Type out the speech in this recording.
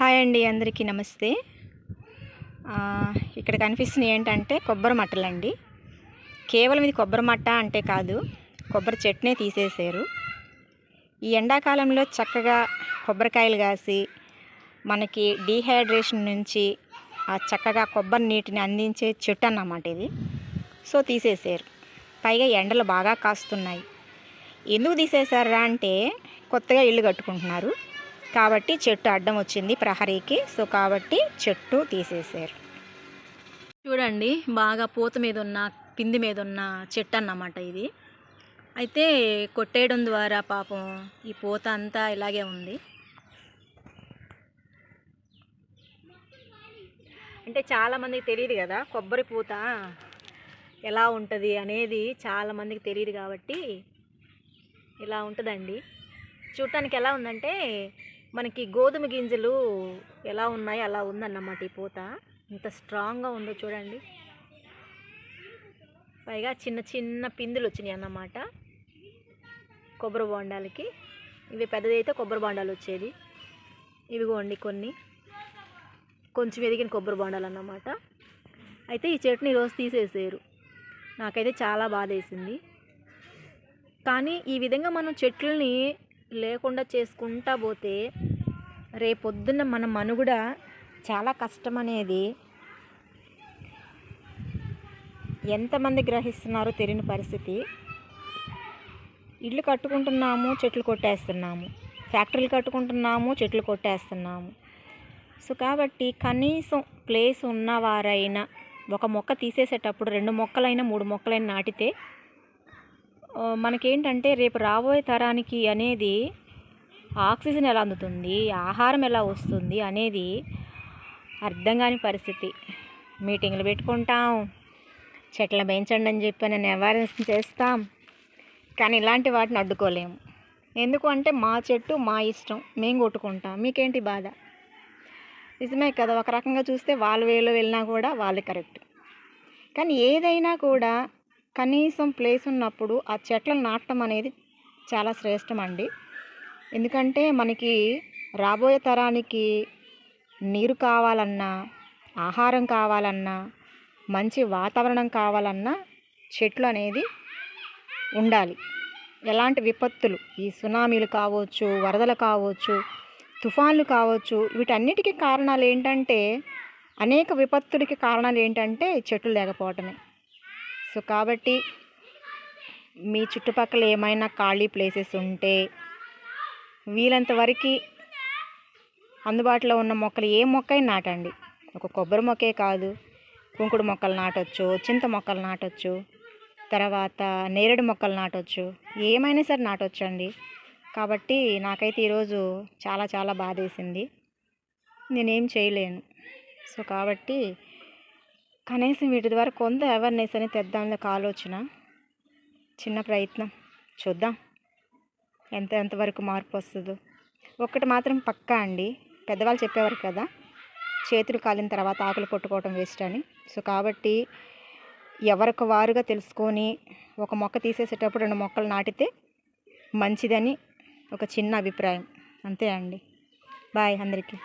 Hi అండి అందరికీ నమస్తే. ఇక్కడ కనిపిస్తున్నాయి ఏంటంటే కొబ్బరి మట్టలండి. కేవలం ఇది కొబ్బరి మట్ట అంటే కాదు కొబ్బరి చెట్టునే తీసేసారు ఈ ఎండాకాలంలో చక్కగా కొబ్బరికాయలు కాసి మనకి డీహైడ్రేషన్ నుంచి ఆ చక్కగా కొబ్బరి నీటిని అందించే చెట్టు అన్నమాట ఇది. సో తీసేసారు పైగా ఎండలు బాగా కాస్తున్నాయి. ఎందుకు తీసేశారా అంటే కొత్తగా ఇల్లు కట్టుకుంటున్నారు. కాబట్టి చెట్టు అడ్డం వచ్చింది ప్రహరీకి. సో కాబట్టి చెట్టు తీసేసారు చూడండి బాగా పూత మీద ఉన్న పిండి మీద ఉన్న చెట్టు అన్నమాట ఇది. అయితే కొట్టేయడం ద్వారా పాపం ఈ పూత అంతా ఇలాగే ఉంది. అంటే చాలామందికి తెలియదు కదా కొబ్బరి పూత ఎలా ఉంటుంది అనేది చాలామందికి తెలియదు కాబట్టి ఇలా ఉంటుందండి. చూడటానికి ఎలా ఉందంటే మనకి గోధుమ గింజలు ఎలా ఉన్నాయో అలా ఉందన్నమాట ఈ పూత. ఇంత స్ట్రాంగ్గా ఉందో చూడండి. పైగా చిన్న చిన్న పిందులు వచ్చినాయి అన్నమాట కొబ్బరి బొండాలకి. ఇవి పెద్దదైతే కొబ్బరి బొండాలు వచ్చేది. ఇవిగోండి కొన్ని. కొంచెం ఎదిగిన కొబ్బరి బొండాలు అన్నమాట. అయితే ఈ చెట్టుని ఈరోజు తీసేసారు. నాకైతే చాలా బాధ వేసింది కానీ ఈ విధంగా మనం చెట్లని లేకుండా చేసుకుంటా పోతే రేపొద్దున మన మనుగడ చాలా కష్టం అనేది ఎంతమంది గ్రహిస్తున్నారో తెలియని పరిస్థితి. ఇల్లు కట్టుకుంటున్నాము చెట్లు కొట్టేస్తున్నాము. ఫ్యాక్టరీలు కట్టుకుంటున్నాము చెట్లు కొట్టేస్తున్నాము. సో కాబట్టి కనీసం ప్లేస్ ఉన్నవారైనా ఒక మొక్క తీసేసేటప్పుడు రెండు మొక్కలైనా మూడు మొక్కలైనా నాటితే మనకేంటంటే రేపు రాబోయే తరానికి అనేది ఆక్సిజన్ ఎలా అందుతుంది ఆహారం ఎలా వస్తుంది అనేది అర్థం కాని పరిస్థితి. మీటింగ్లు పెట్టుకుంటాం చెట్లను పెంచండి అని చెప్పి నేను అవేర్నెస్ చేస్తాం కానీ ఇలాంటి వాటిని అడ్డుకోలేము. ఎందుకు అంటే మా చెట్టు మా ఇష్టం మేము కొట్టుకుంటాం. మీకేంటి బాధ? నిజమే కదా ఒక రకంగా చూస్తే వాళ్ళ వేలో వెళ్ళినా కూడా వాళ్ళు కరెక్ట్. కానీ ఏదైనా కూడా కనీసం ప్లేస్ ఉన్నప్పుడు ఆ చెట్లను నాటడం అనేది చాలా శ్రేష్టం అండి ఎందుకంటే మనకి రాబోయే తరానికి నీరు కావాలన్నా ఆహారం కావాలన్నా మంచి వాతావరణం కావాలన్నా చెట్లు అనేది ఉండాలి. ఎలాంటి విపత్తులు? ఈ సునామీలు కావచ్చు వరదలు కావచ్చు తుఫాన్లు కావచ్చు వీటన్నిటికీ కారణాలు ఏంటంటే అనేక విపత్తులకి కారణాలు ఏంటంటే చెట్లు లేకపోవటమే. సో కాబట్టి మీ చుట్టుపక్కల ఏమైనా ఖాళీ ప్లేసెస్ ఉంటే వీలంత వరకు అందుబాటులో ఉన్న మొక్కలు ఏ మొక్క నాటండి. ఒక కొబ్బరి మొక్కే కాదు కుంకుడు మొక్కలు నాటొచ్చు చింత మొక్కలు నాటొచ్చు తర్వాత నేరేడు మొక్కలు నాటొచ్చు ఏమైనా సరే నాటొచ్చు అండి కాబట్టి నాకైతే ఈరోజు చాలా చాలా బాధేసింది. నేనేం చేయలేను. సో కాబట్టి కనీసం వీటి ద్వారా కొంత అవేర్నెస్ అనేది తెద్దాంలే ఆలోచన. చిన్న ప్రయత్నం. చూద్దాం. ఎంత ఎంతవరకు మార్పు వస్తుందో. ఒక్కటి మాత్రం పక్కా అండి. పెద్దవాళ్ళు చెప్పేవారు కదా చేతులు కాలిన తర్వాత ఆకులు కొట్టుకోవటం వేస్ట్ అని. సో కాబట్టి ఎవరికి వారుగా తెలుసుకొని ఒక మొక్క తీసేసేటప్పుడు రెండు మొక్కలు నాటితే మంచిదని ఒక చిన్న అభిప్రాయం. అంతే అండి. బాయ్ అందరికీ.